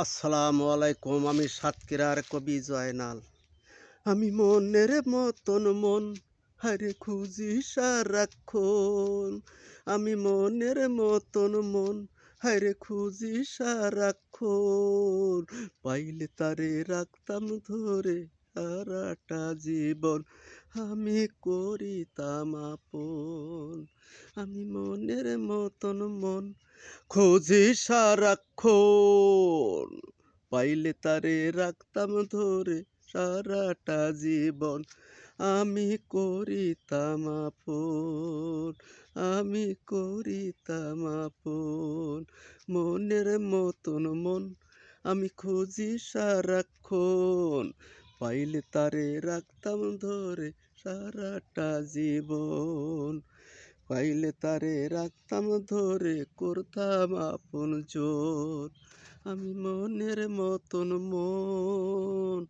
আসসালামু আলাইকুম, আমি সাতক্ষীরার কবি জয়নাল। আমি মনের মতন মন হারে খুঁজি সারাক্ষণ। আমি মনের মতন মন হারে খুঁজি সারাক্ষণ। পাইলে তারে রাখতাম ধরে সারাটা জীবন। আমি করিতাম আপন। আমি মনের মতন মন খুঁজি সারাক্ষণ। পাইলে তারে রাখতাম ধরে সারাটা জীবন। আমি করিতাম আপন, আমি করিতাম আপন। মনের মতন মন আমি খুঁজি সারাক্ষণ। পাইলে তারে রাখতাম ধরে সারাটা জীবন। পাইলে তারে রাখতাম ধরে করতাম আপন জোর আমি মনের মতন মন